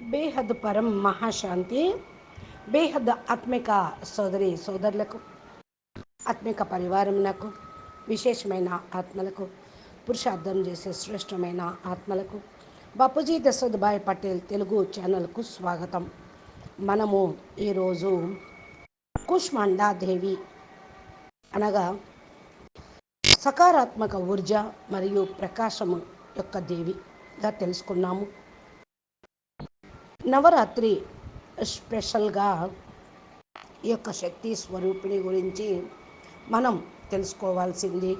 బేహద్ పరం మహాశాంతి బేహద్ ఆత్మిక సోదరి సోదరులకు ఆత్మిక పరివారమునకు విశేషమైన ఆత్మలకు పురుషార్థం చేసే శ్రేష్టమైన ఆత్మలకు బాపూజీ దశోద్భాయ్ పటేల్ తెలుగు ఛానల్కు స్వాగతం. మనము ఈరోజు కుష్మాండాదేవి అనగా సకారాత్మక ఊర్జ మరియు ప్రకాశము యొక్క దేవిగా తెలుసుకున్నాము. నవరాత్రి స్పెషల్గా ఈ యొక్క శక్తి స్వరూపిణి గురించి మనం తెలుసుకోవాల్సింది.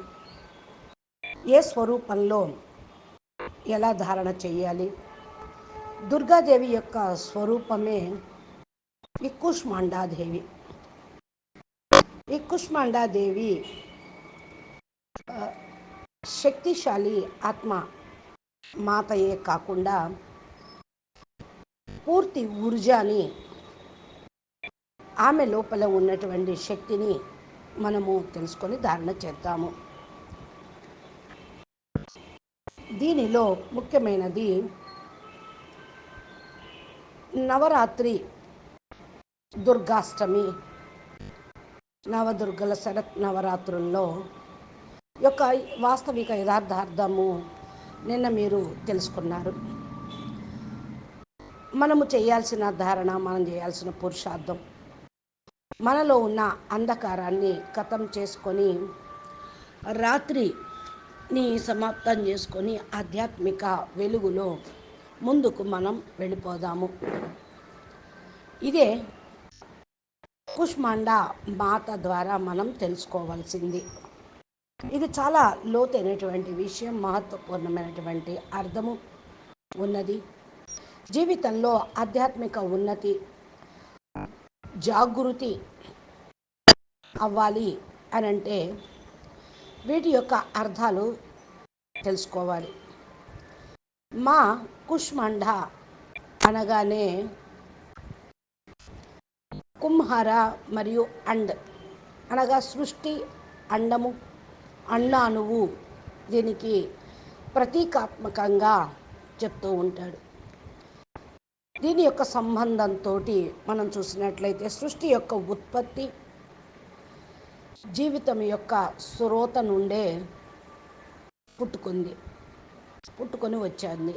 ఏ స్వరూపంలో ఎలా ధారణ చేయాలి? దుర్గాదేవి యొక్క స్వరూపమే ఈ కుష్మాండాదేవి. ఈ కుష్మాండాదేవి శక్తిశాలి ఆత్మ మాతయే కాకుండా పూర్తి ఊర్జాని ఆమె లోపల ఉన్నటువంటి శక్తిని మనము తెలుసుకొని ధారణ చేద్దాము. దీనిలో ముఖ్యమైనది నవరాత్రి దుర్గాష్టమి. నవదుర్గల శరత్ నవరాత్రుల్లో యొక్క వాస్తవిక యథార్థార్థము నిన్న మీరు తెలుసుకున్నారు. మనము చేయాల్సిన ధారణ మనం చేయాల్సిన పురుషార్థం. మనలో ఉన్న అంధకారాన్ని కథం చేసుకొని రాత్రిని సమాప్తం చేసుకొని ఆధ్యాత్మిక వెలుగులో ముందుకు మనం వెళ్ళిపోదాము. ఇదే కుష్మాండ మాత ద్వారా మనం తెలుసుకోవాల్సింది. ఇది చాలా లోతైనటువంటి విషయం మహత్వపూర్ణమైనటువంటి అర్థము ఉన్నది. జీవితంలో ఆధ్యాత్మిక ఉన్నతి జాగృతి అవ్వాలి అని అంటే వీటి యొక్క అర్థాలు తెలుసుకోవాలి. మా కుష్మండ అనగానే కుంహార మరియు అండ్ అనగా సృష్టి అండము అన్నానువు దీనికి ప్రతీకాత్మకంగా చెప్తూ ఉంటాడు. దీని యొక్క సంబంధంతో మనం చూసినట్లయితే సృష్టి యొక్క ఉత్పత్తి జీవితం యొక్క శ్రోత నుండే పుట్టుకుంది పుట్టుకొని వచ్చింది.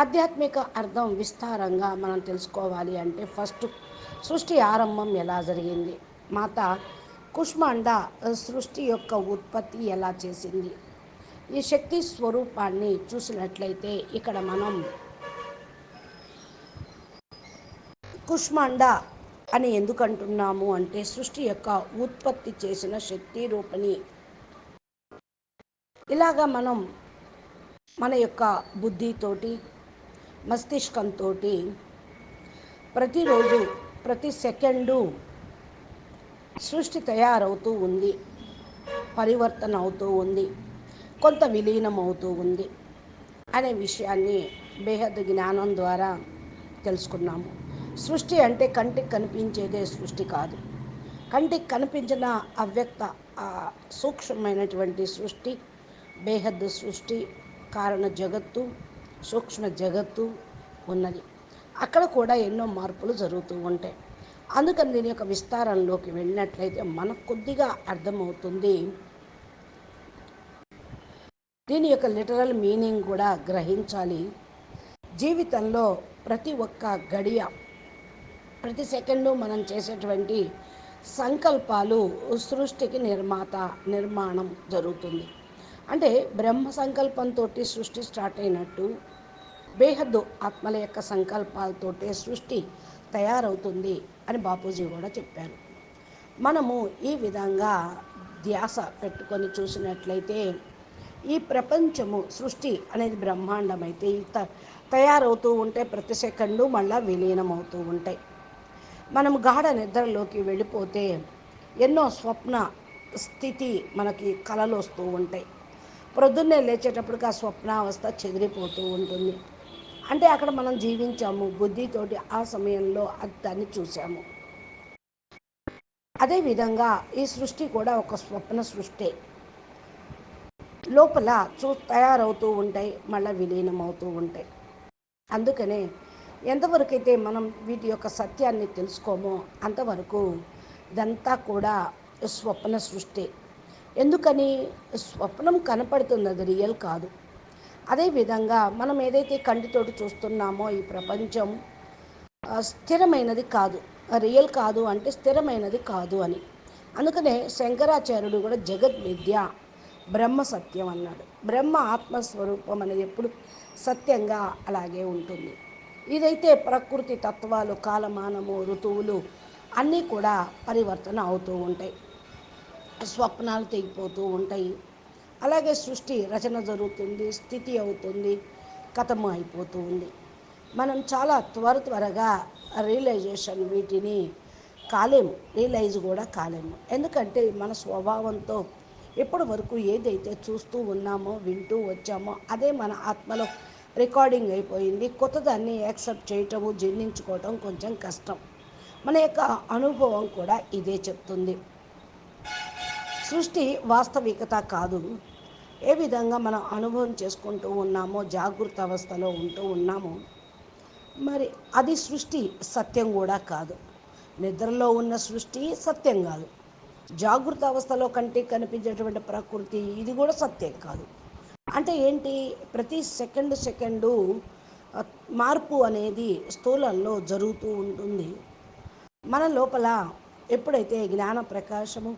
ఆధ్యాత్మిక అర్థం విస్తారంగా మనం తెలుసుకోవాలి అంటే ఫస్ట్ సృష్టి ఆరంభం ఎలా జరిగింది? మాత కుష్మాండ సృష్టి యొక్క ఉత్పత్తి ఎలా చేసింది? ఈ శక్తి స్వరూపాన్ని చూసినట్లయితే ఇక్కడ మనం కుష్మాండ అని ఎందుకు అంటున్నాము అంటే సృష్టి యొక్క ఉత్పత్తి చేసిన శక్తి రూపణి. ఇలాగా మనం మన యొక్క బుద్ధితోటి మస్తిష్కంతో ప్రతిరోజు ప్రతి సెకండు సృష్టి తయారవుతూ ఉంది పరివర్తన అవుతూ ఉంది కొంత విలీనం అవుతూ ఉంది అనే విషయాన్ని బేహద్ జ్ఞానం ద్వారా తెలుసుకున్నాము. సృష్టి అంటే కంటికి కనిపించేదే సృష్టి కాదు. కంటికి కనిపించిన అవ్యక్త సూక్ష్మమైనటువంటి సృష్టి బేహద్దు సృష్టి కారణ జగత్తు సూక్ష్మ జగత్తు ఉన్నది. అక్కడ కూడా ఎన్నో మార్పులు జరుగుతూ ఉంటాయి. అందుకని దీని యొక్క విస్తారంలోకి వెళ్ళినట్లయితే మనకు కొద్దిగా అర్థమవుతుంది. దీని యొక్క లిటరల్ మీనింగ్ కూడా గ్రహించాలి. జీవితంలో ప్రతి ఒక్క గడియ ప్రతి సెకండు మనం చేసేటువంటి సంకల్పాలు సృష్టికి నిర్మాత నిర్మాణం జరుగుతుంది. అంటే బ్రహ్మ సంకల్పంతో సృష్టి స్టార్ట్ అయినట్టు బేహద్దు ఆత్మల యొక్క సంకల్పాలతోటే సృష్టి తయారవుతుంది అని బాపూజీ కూడా చెప్పారు. మనము ఈ విధంగా ధ్యాస పెట్టుకొని చూసినట్లయితే ఈ ప్రపంచము సృష్టి అనేది బ్రహ్మాండమైతే అయితే తయారవుతూ ఉంటే ప్రతి సెకండు మళ్ళీ విలీనం అవుతూ ఉంటాయి. మనం గాఢ నిద్రలోకి వెళ్ళిపోతే ఎన్నో స్వప్న స్థితి మనకి కలలు వస్తూ ఉంటాయి. ప్రొద్దున్నే లేచేటప్పటికి ఆ స్వప్నావస్థ చెదిరిపోతూ ఉంటుంది. అంటే అక్కడ మనం జీవించాము బుద్ధితోటి ఆ సమయంలో అది దాన్ని చూసాము అదేవిధంగా ఈ సృష్టి కూడా ఒక స్వప్న సృష్టి. లోపల చూ తయారవుతూ ఉంటాయి మళ్ళీ విలీనం అవుతూ ఉంటాయి. అందుకనే ఎంతవరకైతే మనం వీటి యొక్క సత్యాన్ని తెలుసుకోమో అంతవరకు ఇదంతా కూడా స్వప్న సృష్టి. ఎందుకని? స్వప్నం కనపడుతున్నది రియల్ కాదు. అదేవిధంగా మనం ఏదైతే కంటితోటి చూస్తున్నామో ఈ ప్రపంచం స్థిరమైనది కాదు. రియల్ కాదు అంటే స్థిరమైనది కాదు అని. అందుకనే శంకరాచార్యుడు కూడా జగత్ విద్య బ్రహ్మ సత్యం అన్నాడు. బ్రహ్మ ఆత్మస్వరూపం అనేది ఎప్పుడు సత్యంగా అలాగే ఉంటుంది. ఇదైతే ప్రకృతి తత్వాలు కాలమానము ఋతువులు అన్నీ కూడా పరివర్తన అవుతూ ఉంటాయి. స్వప్నాలు తెగిపోతూ ఉంటాయి. అలాగే సృష్టి రచన జరుగుతుంది స్థితి అవుతుంది కథము అయిపోతూ ఉంది. మనం చాలా త్వర త్వరగా రియలైజేషన్ వీటిని కాలేము రియలైజ్ కూడా కాలేము. ఎందుకంటే మన స్వభావంతో ఇప్పటి వరకు ఏదైతే చూస్తూ ఉన్నామో వింటూ వచ్చామో అదే మన ఆత్మలో రికార్డింగ్ అయిపోయింది. కొత్తదాన్ని యాక్సెప్ట్ చేయటము జీర్ణించుకోవటం కొంచెం కష్టం. మన యొక్క అనుభవం కూడా ఇదే చెప్తుంది. సృష్టి వాస్తవికత కాదు. ఏ విధంగా మనం అనుభవం చేసుకుంటూ ఉన్నామో జాగృత అవస్థలో ఉంటూ ఉన్నామో మరి అది సృష్టి సత్యం కూడా కాదు. నిద్రలో ఉన్న సృష్టి సత్యం కాదు. జాగృత అవస్థలో కంటికి కనిపించేటువంటి ప్రకృతి ఇది కూడా సత్యం కాదు. అంటే ఏంటి? ప్రతి సెకండ్ సెకండు మార్పు అనేది స్థూలంలో జరుగుతూ ఉంటుంది. మన లోపల ఎప్పుడైతే జ్ఞాన ప్రకాశము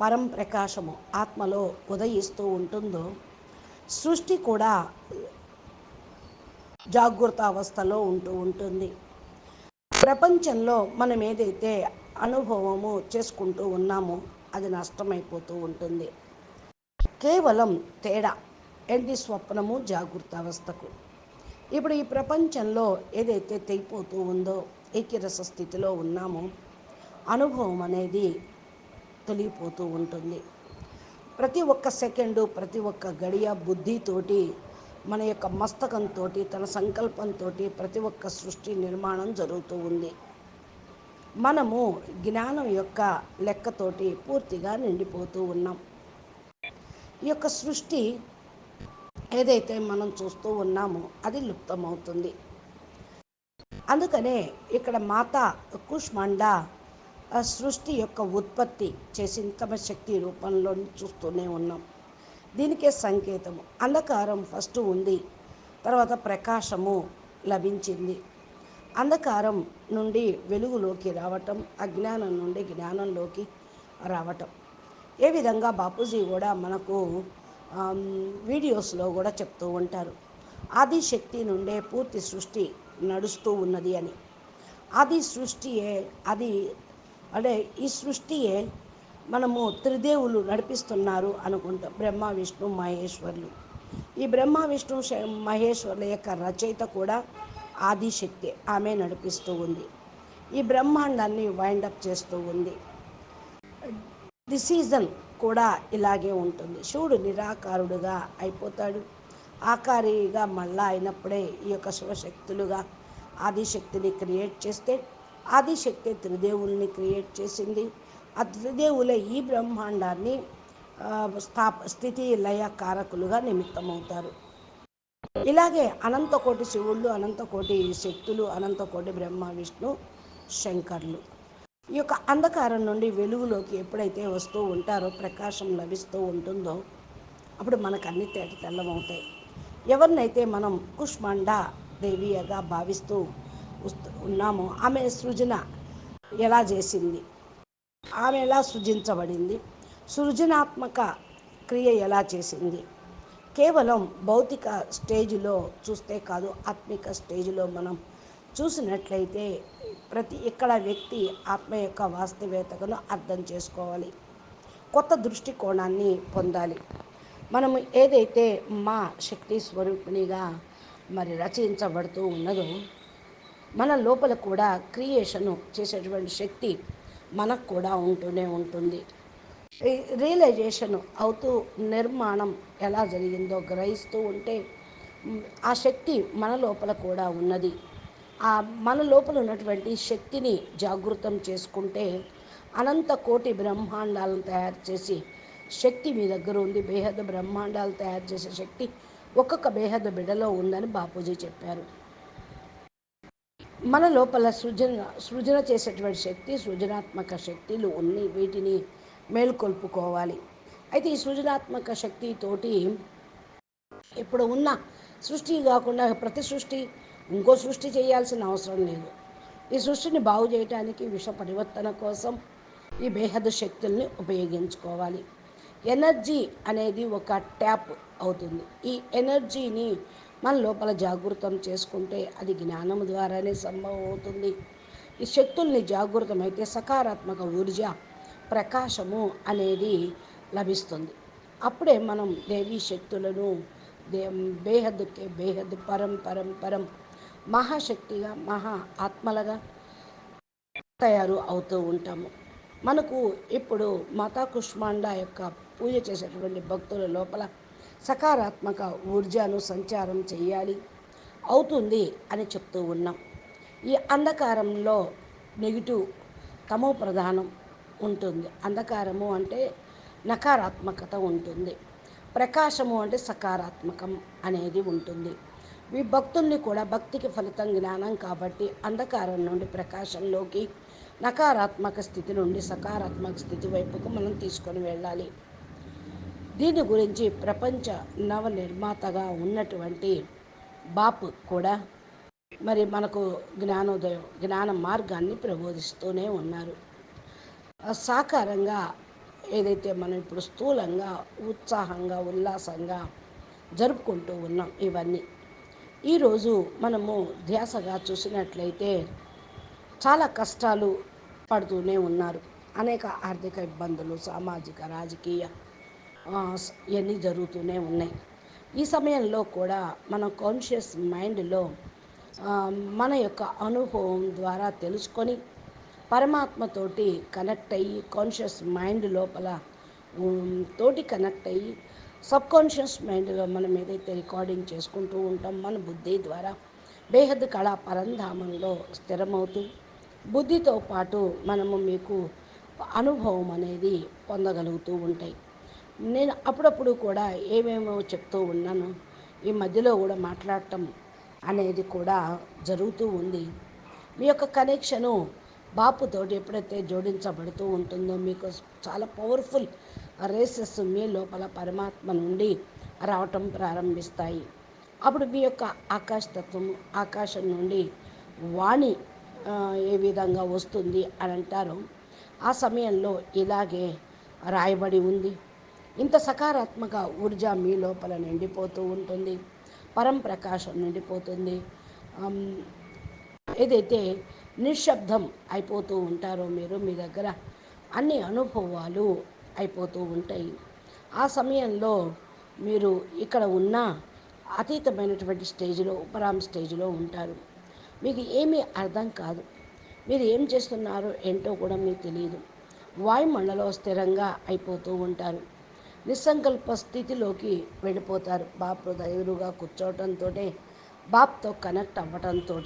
పరం ప్రకాశము ఆత్మలో ఉదయిస్తూ ఉంటుందో సృష్టి కూడా జాగృత అవస్థలో ఉంటూ ఉంటుంది. ప్రపంచంలో మనం ఏదైతే అనుభవము చేసుకుంటూ ఉన్నామో అది నష్టమైపోతూ ఉంటుంది. కేవలం తేడా. ఏంటి స్వప్నము జాగృత అవస్థకు ఇప్పుడు ఈ ప్రపంచంలో ఏదైతే తెగిపోతూ ఉందో ఏకిరస స్థితిలో ఉన్నామో అనుభవం అనేది తొలిగిపోతూ ఉంటుంది. ప్రతి ఒక్క సెకండు ప్రతి ఒక్క గడియ బుద్ధితోటి మన యొక్క మస్తకంతో తన సంకల్పంతో ప్రతి ఒక్క సృష్టి నిర్మాణం జరుగుతూ ఉంది. మనము జ్ఞానం యొక్క లెక్కతోటి పూర్తిగా నిండిపోతూ ఉన్నాం. ఈ యొక్క సృష్టి ఏదైతే మనం చూస్తూ ఉన్నామో అది లుప్తమవుతుంది. అందుకనే ఇక్కడ మాత కుష్మండ సృష్టి యొక్క ఉత్పత్తి చేసిన తమ శక్తి రూపంలో చూస్తూనే ఉన్నాం. దీనికే సంకేతము. అంధకారం ఫస్ట్ ఉంది తర్వాత ప్రకాశము లభించింది. అంధకారం నుండి వెలుగులోకి రావటం అజ్ఞానం నుండి జ్ఞానంలోకి రావటం. ఏ విధంగా బాపూజీ కూడా మనకు వీడియోస్లో కూడా చెప్తూ ఉంటారు. ఆది శక్తి నుండే పూర్తి సృష్టి నడుస్తూ ఉన్నది అని. ఆది సృష్టియే అది అంటే ఈ సృష్టియే మనము త్రిదేవులు నడిపిస్తున్నారు అనుకుంటాం బ్రహ్మ విష్ణు మహేశ్వర్లు. ఈ బ్రహ్మ విష్ణు మహేశ్వర్ల యొక్క రచయిత కూడా ఆదిశక్తి ఆమె నడిపిస్తూ ఉంది. ఈ బ్రహ్మాండాన్ని వైండప్ చేస్తూ ఉంది. ది సీజన్ కూడా ఇలాగే ఉంటుంది. శివుడు నిరాకారుడుగా అయిపోతాడు. ఆకారిగా మళ్ళా అయినప్పుడే ఈ యొక్క శివశక్తులుగా ఆదిశక్తిని క్రియేట్ చేస్తే ఆదిశక్తి త్రిదేవుల్ని క్రియేట్ చేసింది. ఆ త్రిదేవులే ఈ బ్రహ్మాండాన్ని స్థాప స్థితి లయ కారకులుగా నిమిత్తమవుతారు. ఇలాగే అనంతకోటి శివుళ్ళు అనంతకోటి శక్తులు అనంతకోటి బ్రహ్మ విష్ణు శంకర్లు. ఈ యొక్క అంధకారం నుండి వెలుగులోకి ఎప్పుడైతే వస్తూ ఉంటారో ప్రకాశం లభిస్తూ ఉంటుందో అప్పుడు మనకు అన్ని తేట తెల్లమవుతాయి. ఎవరినైతే మనం కుష్మాండ దేవియగా భావిస్తూ ఉన్నామో ఆమె సృజన ఎలా చేసింది? ఆమె ఎలా సృజించబడింది? సృజనాత్మక క్రియ ఎలా చేసింది? కేవలం భౌతిక స్టేజ్లో చూస్తే కాదు ఆత్మిక స్టేజ్లో మనం చూసినట్లయితే ప్రతి ఇక్కడ వ్యక్తి ఆత్మ యొక్క వాస్తవేతను అర్థం చేసుకోవాలి. కొత్త దృష్టికోణాన్ని పొందాలి. మనము ఏదైతే మా శక్తి స్వరూపిణిగా మరి రచించబడుతూ ఉన్నదో మన లోపల కూడా క్రియేషను చేసేటువంటి శక్తి మనకు కూడా ఉంటూనే ఉంటుంది. రియలైజేషన్ అవుతూ నిర్మాణం ఎలా జరిగిందో గ్రహిస్తూ ఉంటే ఆ శక్తి మన లోపల కూడా ఉన్నది. మన లోపల ఉన్నటువంటి శక్తిని జాగృతం చేసుకుంటే అనంత కోటి బ్రహ్మాండాలను తయారు చేసి శక్తి మీ దగ్గర ఉంది. బేహద బ్రహ్మాండాలు తయారు చేసే శక్తి ఒక్కొక్క బేహద బిడలో ఉందని బాపూజీ చెప్పారు. మన లోపల సృజన సృజన చేసేటువంటి శక్తి సృజనాత్మక శక్తులు ఉన్నాయి వీటిని మేల్కొల్పుకోవాలి. అయితే ఈ సృజనాత్మక శక్తితోటి ఇప్పుడు ఉన్న సృష్టి కాకుండా ప్రతి సృష్టి ఇంకో సృష్టి చేయాల్సిన అవసరం లేదు. ఈ సృష్టిని బాగు చేయడానికి విష పరివర్తన కోసం ఈ బేహద శక్తుల్ని ఉపయోగించుకోవాలి. ఎనర్జీ అనేది ఒక ట్యాప్ అవుతుంది. ఈ ఎనర్జీని మన లోపల జాగృతం చేసుకుంటే అది జ్ఞానం ద్వారానే సంభవం అవుతుంది. ఈ శక్తుల్ని జాగృతమైతే సకారాత్మక ఊర్జ ప్రకాశము అనేది లభిస్తుంది. అప్పుడే మనం దేవీ శక్తులను దే బేహద్కే బేహద్ పరం పరం పరం మహాశక్తిగా మహా ఆత్మలుగా తయారు అవుతూ ఉంటాము. మనకు ఇప్పుడు మాతా కుష్మాండ యొక్క పూజ చేసేటువంటి భక్తుల లోపల సకారాత్మక ఊర్జను సంచారం చేయాలి అవుతుంది అని చెప్తూ ఉన్నాం. ఈ అంధకారంలో నెగిటివ్ తమో ప్రధానం ఉంటుంది. అంధకారము అంటే నకారాత్మకత ఉంటుంది. ప్రకాశము అంటే సకారాత్మకం అనేది ఉంటుంది. ఈ భక్తుల్ని కూడా భక్తికి ఫలితం జ్ఞానం కాబట్టి అంధకారం నుండి ప్రకాశంలోకి నకారాత్మక స్థితి నుండి సకారాత్మక స్థితి వైపుకు మనం తీసుకొని వెళ్ళాలి. దీని గురించి ప్రపంచ నవ నిర్మాతగా ఉన్నటువంటి బాప్ కూడా మరి మనకు జ్ఞానోదయం జ్ఞాన మార్గాన్ని ప్రబోధిస్తూనే ఉన్నారు. సాకారంగా ఏదైతే మనం ఇప్పుడు స్థూలంగా ఉత్సాహంగా ఉల్లాసంగా జరుపుకుంటూ ఉన్నాం ఇవన్నీ ఈరోజు మనము ధ్యాసగా చూసినట్లయితే చాలా కష్టాలు పడుతూనే ఉన్నారు. అనేక ఆర్థిక ఇబ్బందులు సామాజిక రాజకీయ ఇవన్నీ జరుగుతూనే ఉన్నాయి. ఈ సమయంలో కూడా మన కాన్షియస్ మైండ్లో మన యొక్క అనుభవం ద్వారా తెలుసుకొని పరమాత్మతోటి కనెక్ట్ అయ్యి కాన్షియస్ మైండ్ లోపల తోటి కనెక్ట్ అయ్యి సబ్ కాన్షియస్ మైండ్లో మనం ఏదైతే రికార్డింగ్ చేసుకుంటూ ఉంటాం మన బుద్ధి ద్వారా బేహద్ కళా పరంధామంలో స్థిరమవుతూ బుద్ధితో పాటు మనము మీకు అనుభవం అనేది పొందగలుగుతూ ఉంటాయి. నేను అప్పుడప్పుడు కూడా ఏమేమో చెప్తూ ఉన్నాను ఈ మధ్యలో కూడా మాట్లాడటం అనేది కూడా జరుగుతూ ఉంది. మీ యొక్క కనెక్షను బాపుతోటి ఎప్పుడైతే జోడించబడుతూ ఉంటుందో మీకు చాలా పవర్ఫుల్ రేసెస్ మీ లోపల పరమాత్మ నుండి రావటం ప్రారంభిస్తాయి. అప్పుడు మీ యొక్క ఆకాశతత్వం ఆకాశం నుండి వాణి ఏ విధంగా వస్తుంది అని అంటారు. ఆ సమయంలో ఇలాగే రాయబడి ఉంది. ఇంత సకారాత్మక ఊర్జ మీ లోపల నిండిపోతూ ఉంటుంది. పరం ప్రకాశం నిండిపోతుంది. ఏదైతే నిశ్శబ్దం అయిపోతూ ఉంటారో మీరు మీ దగ్గర అన్ని అనుభవాలు అయిపోతూ ఉంటాయి. ఆ సమయంలో మీరు ఇక్కడ ఉన్న అతీతమైనటువంటి స్టేజ్లో ఉపరామ్ స్టేజ్లో ఉంటారు. మీకు ఏమీ అర్థం కాదు. మీరు ఏం చేస్తున్నారో ఏంటో కూడా మీకు తెలియదు. వాయుమండలో స్థిరంగా అయిపోతూ ఉంటారు. నిస్సంకల్ప స్థితిలోకి వెళ్ళిపోతారు. బాపు ఎదురుగా కూర్చోవటంతో బాప్తో కనెక్ట్ అవ్వటంతో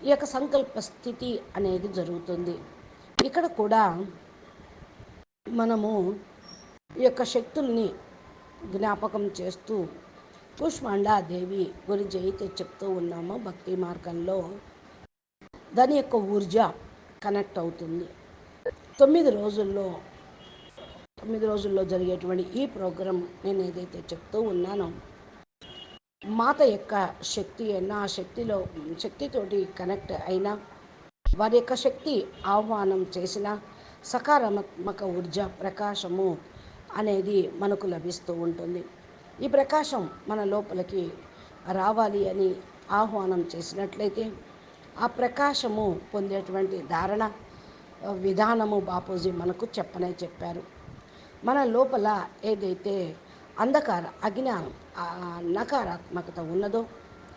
ఈ యొక్క సంకల్ప స్థితి అనేది జరుగుతుంది. ఇక్కడ కూడా మనము ఈ యొక్క శక్తుల్ని జ్ఞాపకం చేస్తూ దేవి గురించి అయితే చెప్తూ ఉన్నామో భక్తి మార్గంలో. దాని యొక్క ఊర్జ కనెక్ట్ అవుతుంది. తొమ్మిది రోజుల్లో తొమ్మిది రోజుల్లో జరిగేటువంటి ఈ ప్రోగ్రాం నేను ఏదైతే చెప్తూ ఉన్నానో మాత యొక్క శక్తి అయినా ఆ శక్తిలో శక్తితోటి కనెక్ట్ అయినా వారి యొక్క శక్తి ఆహ్వానం చేసిన సకారాత్మక ఊర్జ ప్రకాశము అనేది మనకు లభిస్తూ ఉంటుంది. ఈ ప్రకాశం మన లోపలికి రావాలి అని ఆహ్వానం చేసినట్లయితే ఆ ప్రకాశము పొందేటువంటి ధారణ విధానము బాపూజీ మనకు చెప్పనే చెప్పారు. మన లోపల ఏదైతే అంధకార అజ్ఞానం నకారాత్మకత ఉన్నదో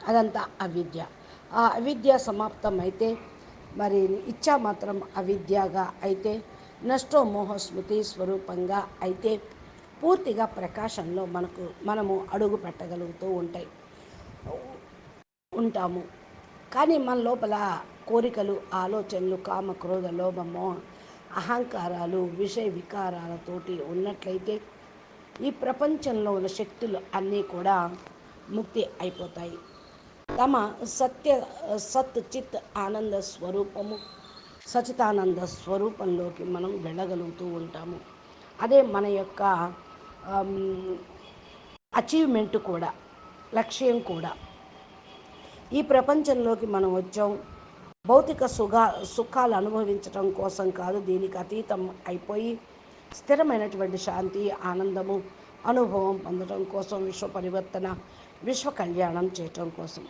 అదంతా అవిద్య. ఆ అవిద్య సమాప్తం అయితే మరి ఇచ్చా మాత్రం అవిద్యగా అయితే నష్టోమోహ స్మృతి స్వరూపంగా అయితే పూర్తిగా ప్రకాశంలో మనకు మనము అడుగు పెట్టగలుగుతూ ఉంటాయి ఉంటాము. కానీ మన లోపల కోరికలు ఆలోచనలు కామ క్రోధ లోభమో అహంకారాలు విషయ వికారాలతోటి ఉన్నట్లయితే ఈ ప్రపంచంలో ఉన్న శక్తులు అన్నీ కూడా ముక్తి అయిపోతాయి. తమ సత్య సత్ చిత్ ఆనంద స్వరూపము సచితానంద స్వరూపంలోకి మనం వెళ్ళగలుగుతూ ఉంటాము. అదే మన యొక్క అచీవ్మెంట్ కూడా లక్ష్యం కూడా. ఈ ప్రపంచంలోకి మనం వచ్చాం. భౌతిక సుఖ సుఖాలు అనుభవించటం కోసం కాదు దీనికి అతీతం అయిపోయి స్థిరమైనటువంటి శాంతి ఆనందము అనుభవం పొందడం కోసం విశ్వ పరివర్తన విశ్వ కళ్యాణం చేయటం కోసం.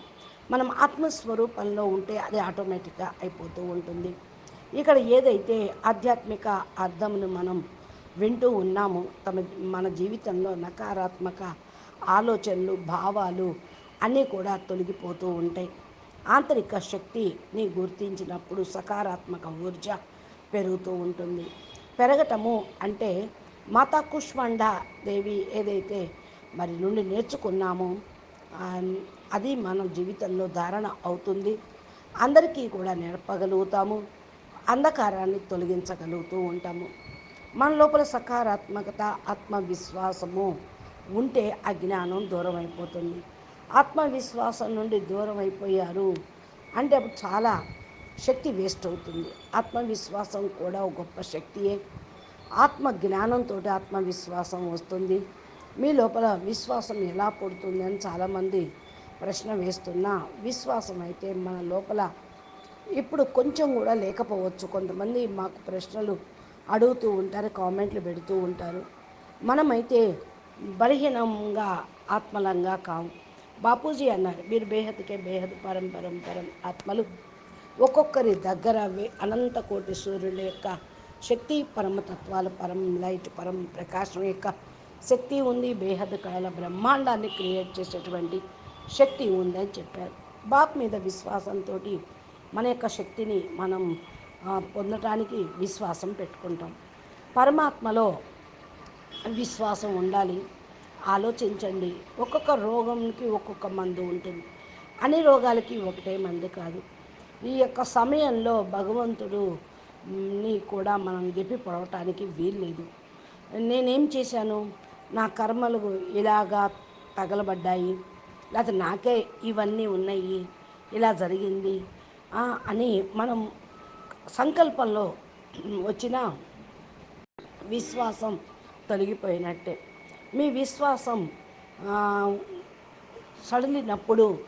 మనం ఆత్మస్వరూపంలో ఉంటే అది ఆటోమేటిక్గా అయిపోతూ ఉంటుంది. ఇక్కడ ఏదైతే ఆధ్యాత్మిక అర్థమును మనం వింటూ ఉన్నామో తమ మన జీవితంలో నకారాత్మక ఆలోచనలు భావాలు అన్నీ కూడా తొలగిపోతూ ఉంటాయి. ఆంతరిక శక్తిని గుర్తించినప్పుడు సకారాత్మక ఊర్జ పెరుగుతూ ఉంటుంది. పెరగటము అంటే మాతా కుష్మండ దేవి ఏదైతే మరి నుండి నేర్చుకున్నామో అది మన జీవితంలో ధారణ అవుతుంది. అందరికీ కూడా నేర్పగలుగుతాము. అంధకారాన్ని తొలగించగలుగుతూ ఉంటాము. మన లోపల సకారాత్మకత ఆత్మవిశ్వాసము ఉంటే అజ్ఞానం దూరం అయిపోతుంది ఆత్మవిశ్వాసం నుండి దూరం అయిపోయారు అంటే అప్పుడు చాలా శక్తి వేస్ట్ అవుతుంది. ఆత్మవిశ్వాసం కూడా ఒక గొప్ప శక్తియే. ఆత్మ జ్ఞానంతో ఆత్మవిశ్వాసం వస్తుంది. మీ లోపల విశ్వాసం ఎలా పుడుతుంది అని చాలామంది ప్రశ్న వేస్తున్నా విశ్వాసం అయితే మన లోపల ఇప్పుడు కొంచెం కూడా లేకపోవచ్చు. కొంతమంది మాకు ప్రశ్నలు అడుగుతూ ఉంటారు కామెంట్లు పెడుతూ ఉంటారు. మనమైతే బలహీనంగా ఆత్మలంగా కాము బాపూజీ అన్నారు. మీరు బేహద్కే బేహద్ పరం పరం పరం ఆత్మలు ఒక్కొక్కరి దగ్గర అనంత కోటి సూర్యుల యొక్క శక్తి పరమతత్వాల పరం లైట్ పరం ప్రకాశం యొక్క శక్తి ఉంది. బేహద్ కళల బ్రహ్మాండాన్ని క్రియేట్ చేసేటువంటి శక్తి ఉందని చెప్పారు. బాప్ మీద విశ్వాసంతో మన యొక్క శక్తిని మనం పొందటానికి విశ్వాసం పెట్టుకుంటాం. పరమాత్మలో విశ్వాసం ఉండాలి. ఆలోచించండి. ఒక్కొక్క రోగంకి ఒక్కొక్క మందు ఉంటుంది. అన్ని రోగాలకి ఒకటే మందు కాదు. ఈ యొక్క సమయంలో భగవంతుడు ని కూడా మనం గెప్పి పొడవటానికి వీల్లేదు. నేనేం చేశాను? నా కర్మలు ఇలాగా తగలబడ్డాయి. లేకపోతే నాకే ఇవన్నీ ఉన్నాయి. ఇలా జరిగింది. అని మనం సంకల్పంలో వచ్చిన విశ్వాసం తొలగిపోయినట్టే. మీ విశ్వాసం సడలినప్పుడు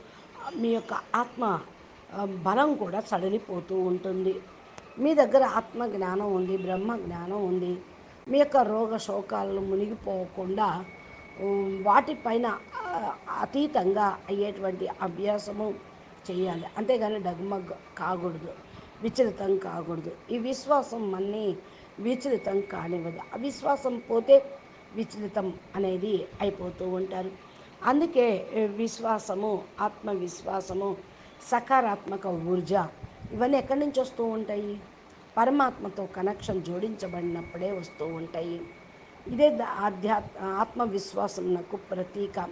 మీ యొక్క ఆత్మ బలం కూడా సడలిపోతూ ఉంటుంది. మీ దగ్గర ఆత్మ జ్ఞానం ఉంది బ్రహ్మ జ్ఞానం ఉంది. మీ యొక్క రోగ శోకాలను మునిగిపోకుండా వాటిపైన అతీతంగా అయ్యేటువంటి అభ్యాసము చేయాలి. అంతేగాని డగ్మగ్ కాకూడదు. విచలితం కాకూడదు. ఈ విశ్వాసం మన్ని విచలితం కానివ్వదు. అవిశ్వాసం పోతే విచలితం అనేది అయిపోతూ ఉంటారు. అందుకే విశ్వాసము ఆత్మవిశ్వాసము సకారాత్మక ఊర్జ ఇవన్నీ ఎక్కడి నుంచి వస్తూ ఉంటాయి? పరమాత్మతో కనెక్షన్ జోడించబడినప్పుడే వస్తూ ఉంటాయి. ఇదే ఆధ్యాత్మ ఆత్మవిశ్వాసంకు ప్రతీక.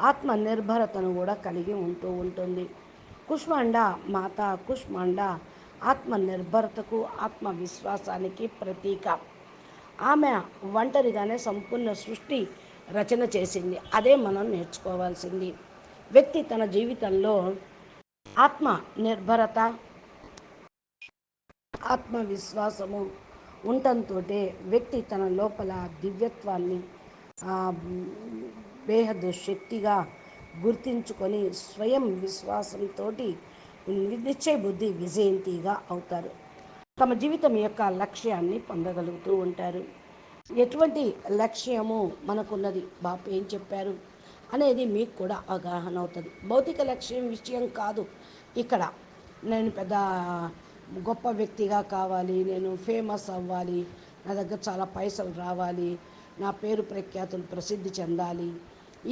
ఆత్మ నిర్భరతను కూడా కలిగి ఉంటూ ఉంటుంది. కుష్మాండ మాత కుష్మాండ ఆత్మ నిర్భరతకు ఆత్మవిశ్వాసానికి ప్రతీక. ఆమె ఒంటరిగానే సంపూర్ణ సృష్టి రచన చేసింది. అదే మనం నేర్చుకోవాల్సింది. వ్యక్తి తన జీవితంలో ఆత్మ నిర్భరత ఆత్మవిశ్వాసము ఉండటంతో వ్యక్తి తన లోపల దివ్యత్వాన్ని బేహద్ శక్తిగా గుర్తించుకొని స్వయం విశ్వాసంతో నిశ్చయ బుద్ధి విజయంతిగా అవుతారు. తమ జీవితం యొక్క లక్ష్యాన్ని పొందగలుగుతూ ఉంటారు. ఎటువంటి లక్ష్యము మనకున్నది? బాపు ఏం చెప్పారు? అనేది మీకు కూడా అవగాహన అవుతుంది. భౌతిక లక్ష్యం విషయం కాదు. ఇక్కడ నేను పెద్ద గొప్ప వ్యక్తిగా కావాలి నేను ఫేమస్ అవ్వాలి నా దగ్గర చాలా పైసలు రావాలి నా పేరు ప్రఖ్యాతులు ప్రసిద్ధి చెందాలి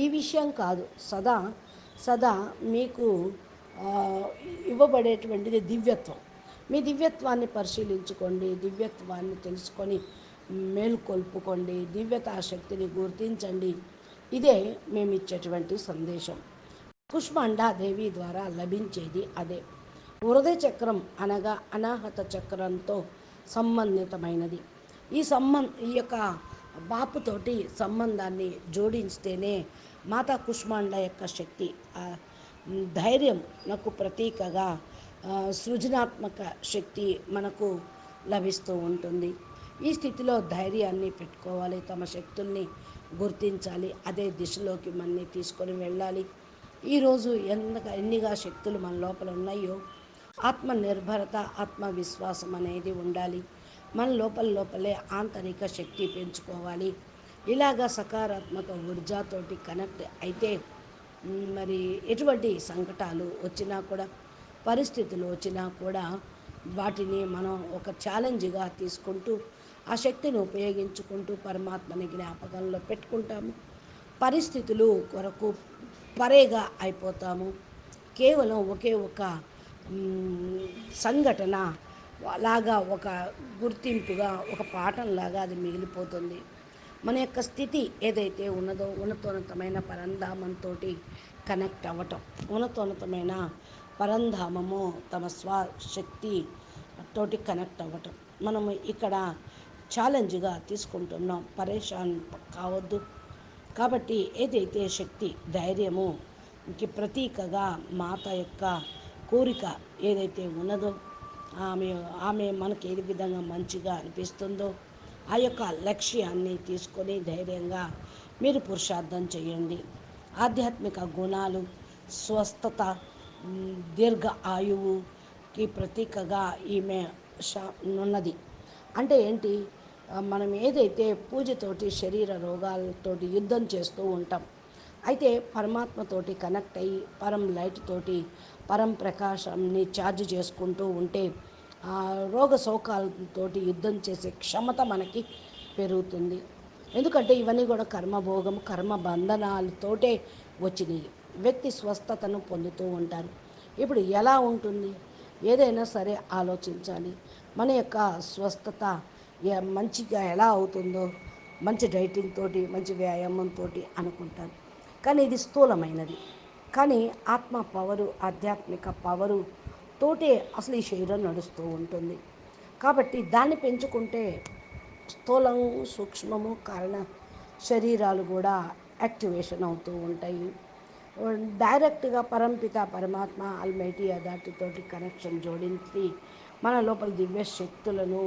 ఈ విషయం కాదు. సదా సదా మీకు ఇవ్వబడేటువంటిది దివ్యత్వం. మీ దివ్యత్వాన్ని పరిశీలించుకోండి దివ్యత్వాన్ని తెలుసుకొని మేలుకొల్పుకోండి దివ్యతా శక్తిని గుర్తించండి. ఇదే మేము ఇచ్చేటువంటి సందేశం. దేవి ద్వారా లభించేది అదే. హృదయ చక్రం అనగా అనాహత చక్రంతో సంబంధితమైనది. ఈ సంబంధ ఈ యొక్క బాపుతోటి సంబంధాన్ని జోడించితేనే మాతా కుష్మాండ యొక్క శక్తి ధైర్యం నాకు ప్రతీకగా సృజనాత్మక శక్తి మనకు లభిస్తూ ఉంటుంది. ఈ స్థితిలో ధైర్యాన్ని పెట్టుకోవాలి తమ శక్తుల్ని గుర్తించాలి అదే దిశలోకి మనని తీసుకొని వెళ్ళాలి. ఈరోజు ఎంత ఎన్నిగా శక్తులు మన లోపల ఉన్నాయో ఆత్మనిర్భరత ఆత్మవిశ్వాసం అనేది ఉండాలి. మన లోపల లోపలే ఆంతరిక శక్తి పెంచుకోవాలి. ఇలాగా సకారాత్మక ఊర్జాతోటి కనెక్ట్ అయితే మరి ఎటువంటి సంకటాలు వచ్చినా కూడా పరిస్థితులు వచ్చినా కూడా వాటిని మనం ఒక ఛాలెంజ్గా తీసుకుంటూ ఆ శక్తిని ఉపయోగించుకుంటూ పరమాత్మని జ్ఞాపకంలో పెట్టుకుంటాము. పరిస్థితులు కొరకు పరేగా అయిపోతాము. కేవలం ఒకే ఒక సంఘటన లాగా ఒక గుర్తింపుగా ఒక పాఠంలాగా అది మిగిలిపోతుంది. మన యొక్క స్థితి ఏదైతే ఉన్నదో ఉన్నతోన్నతమైన పరంధామంతో కనెక్ట్ అవ్వటం ఉన్నతోన్నతమైన పరంధామము తమ స్వశక్తి తోటి కనెక్ట్ అవ్వటం. మనము ఇక్కడ ఛాలెంజ్గా తీసుకుంటున్నాం. పరేషాన్ కావద్దు. కాబట్టి ఏదైతే శక్తి ధైర్యము ఇంక ప్రతీకగా మాత యొక్క కోరిక ఏదైతే ఉన్నదో ఆమె ఆమె మనకి ఏ విధంగా మంచిగా అనిపిస్తుందో ఆ యొక్క లక్ష్యాన్ని తీసుకొని ధైర్యంగా మీరు పురుషార్థం చేయండి. ఆధ్యాత్మిక గుణాలు స్వస్థత దీర్ఘ ఆయువుకి ప్రతీకగా ఈమె ఉన్నది అంటే ఏంటి? మనం ఏదైతే పూజతోటి శరీర రోగాలతోటి యుద్ధం చేస్తూ ఉంటాం అయితే పరమాత్మతోటి కనెక్ట్ అయ్యి పరం లైట్ తోటి పరంప్రకాశంని ఛార్జ్ చేసుకుంటూ ఉంటే ఆ రోగ శోకాలతోటి యుద్ధం చేసే క్షమత మనకి పెరుగుతుంది. ఎందుకంటే ఇవన్నీ కూడా కర్మభోగం కర్మ బంధనాలతోటే వచ్చినాయి వ్యక్తి స్వస్థతను పొందుతూ ఉంటారు ఇప్పుడు ఎలా ఉంటుంది? ఏదైనా సరే ఆలోచించాలి. మన యొక్క స్వస్థత మంచిగా ఎలా అవుతుందో మంచి డైటింగ్ తోటి మంచి వ్యాయామంతో అనుకుంటారు. కానీ ఇది స్థూలమైనది. కానీ ఆత్మ పవరు ఆధ్యాత్మిక పవరు తోటే అసలు ఈ శరీరం నడుస్తూ ఉంటుంది. కాబట్టి దాన్ని పెంచుకుంటే స్థూలము సూక్ష్మము కారణ శరీరాలు కూడా యాక్టివేషన్ అవుతూ ఉంటాయి. డైరెక్ట్గా పరంపిత పరమాత్మ అల్మైటీ అదాటితోటి కనెక్షన్ జోడించి మన లోపల దివ్య శక్తులను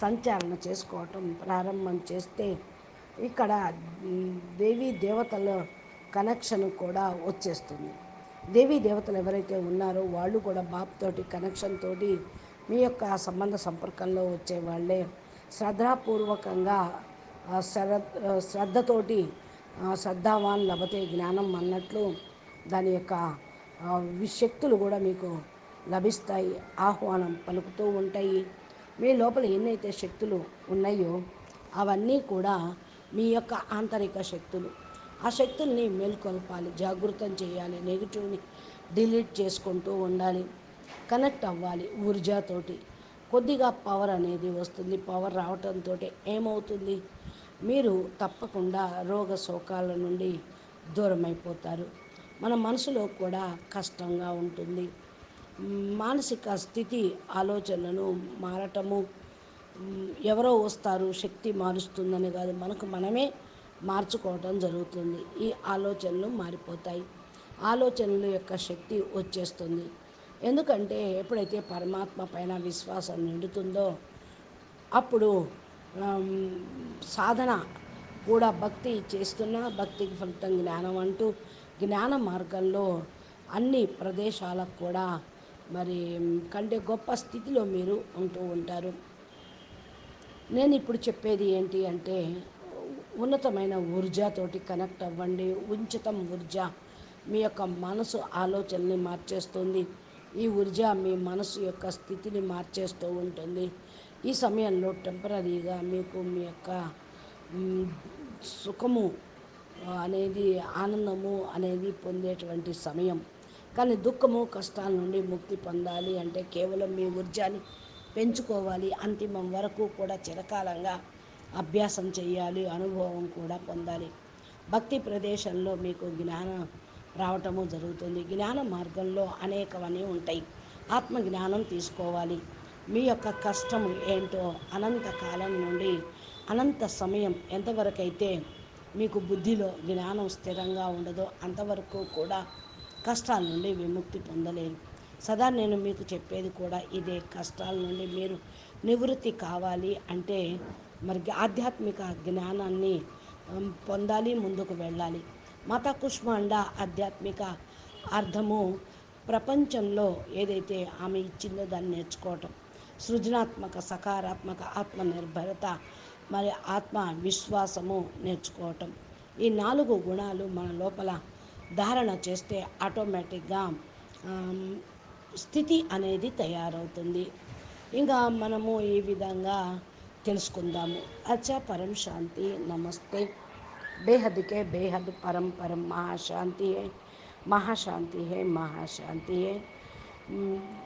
సంచాలన చేసుకోవటం ప్రారంభం చేస్తే ఇక్కడ దేవీ దేవతల కనెక్షన్ కూడా వచ్చేస్తుంది. దేవీ దేవతలు ఎవరైతే ఉన్నారో వాళ్ళు కూడా బాప్తోటి కనెక్షన్ తోటి మీ యొక్క సంబంధ సంపర్కంలో వచ్చే వాళ్ళే. శ్రద్ధాపూర్వకంగా శ్రద్ధ శ్రద్ధతోటి శ్రద్ధావాన్ లభతే జ్ఞానం అన్నట్లు దాని యొక్క శక్తులు కూడా మీకు లభిస్తాయి. ఆహ్వానం పలుకుతూ ఉంటాయి. మీ లోపల ఎన్నైతే శక్తులు ఉన్నాయో అవన్నీ కూడా మీ యొక్క ఆంతరిక శక్తులు. ఆ శక్తుల్ని మేల్కొల్పాలి జాగృతం చేయాలి నెగిటివ్ని డిలీట్ చేసుకుంటూ ఉండాలి కనెక్ట్ అవ్వాలి ఊర్జాతోటి. కొద్దిగా పవర్ అనేది వస్తుంది పవర్ రావటంతో ఏమవుతుంది? మీరు తప్పకుండా రోగ శోకాల నుండి దూరమైపోతారు. మన మనసులో కూడా కష్టంగా ఉంటుంది. మానసిక స్థితి ఆలోచనలను మారటము ఎవరో వస్తారు శక్తి మారుస్తుందని కాదు. మనకు మనమే మార్చుకోవటం జరుగుతుంది. ఈ ఆలోచనలు మారిపోతాయి. ఆలోచనల యొక్క శక్తి వచ్చేస్తుంది. ఎందుకంటే ఎప్పుడైతే పరమాత్మ పైన విశ్వాసం నిండుతుందో అప్పుడు సాధన కూడా భక్తి చేస్తున్న భక్తికి ఫలితం జ్ఞానం అంటూ జ్ఞాన మార్గంలో అన్ని ప్రదేశాలకు కూడా మరి కంటే గొప్ప స్థితిలో మీరు ఉంటూ ఉంటారు. నేను ఇప్పుడు చెప్పేది ఏంటి అంటే ఉన్నతమైన ఊర్జాతోటి కనెక్ట్ అవ్వండి. ఉంచితం ఊర్జా. మీ యొక్క మనసు ఆలోచనని మార్చేస్తుంది. ఈ ఊర్జ మీ మనసు యొక్క స్థితిని మార్చేస్తూ ఉంటుంది. ఈ సమయంలో టెంపరీగా మీకు మీ యొక్క సుఖము అనేది ఆనందము అనేది పొందేటువంటి సమయం. కానీ దుఃఖము కష్టాల నుండి ముక్తి పొందాలి అంటే కేవలం మీ ఊర్జాని పెంచుకోవాలి. అంతిమం వరకు కూడా చిరకాలంగా అభ్యాసం చేయాలి అనుభవం కూడా పొందాలి. భక్తి ప్రదేశంలో మీకు జ్ఞానం రావటము జరుగుతుంది. జ్ఞాన మార్గంలో అనేకవన్నీ ఉంటాయి. ఆత్మ జ్ఞానం తీసుకోవాలి. మీ యొక్క కష్టం ఏంటో అనంత కాలం నుండి అనంత సమయం ఎంతవరకైతే మీకు బుద్ధిలో జ్ఞానం స్థిరంగా ఉండదో అంతవరకు కూడా కష్టాల నుండి విముక్తి పొందలేరు. సదా నేను మీకు చెప్పేది కూడా ఇదే. కష్టాల నుండి మీరు నివృత్తి కావాలి అంటే మరి ఆధ్యాత్మిక జ్ఞానాన్ని పొందాలి ముందుకు వెళ్ళాలి. మత కుష్మాండ ఆధ్యాత్మిక అర్థము ప్రపంచంలో ఏదైతే ఆమె ఇచ్చిందో దాన్ని నేర్చుకోవటం. సృజనాత్మక సకారాత్మక ఆత్మనిర్భరత మరి ఆత్మ విశ్వాసము నేర్చుకోవటం. ఈ నాలుగు గుణాలు మన లోపల ధారణ చేస్తే ఆటోమేటిక్గా స్థితి అనేది తయారవుతుంది. ఇంకా మనము ఈ విధంగా తెలుసుకుందాము. అచ్చ పరం శాంతి నమస్తే. బేహద్కే బేహద్ పరం పరం మహాశాంతి మహాశాంతి హే మహాశాంతి హే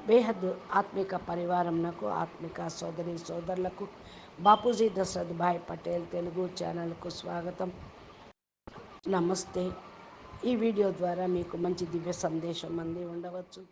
బేహద్ ఆత్మిక పరివారంనకు ఆత్మిక సోదరి సోదరులకు బాపూజీ దశరథ్ భాయ్ పటేల్ తెలుగు ఛానల్కు స్వాగతం. నమస్తే. ఈ వీడియో ద్వారా మీకు మంచి దివ్య సందేశం అంది ఉండవచ్చు.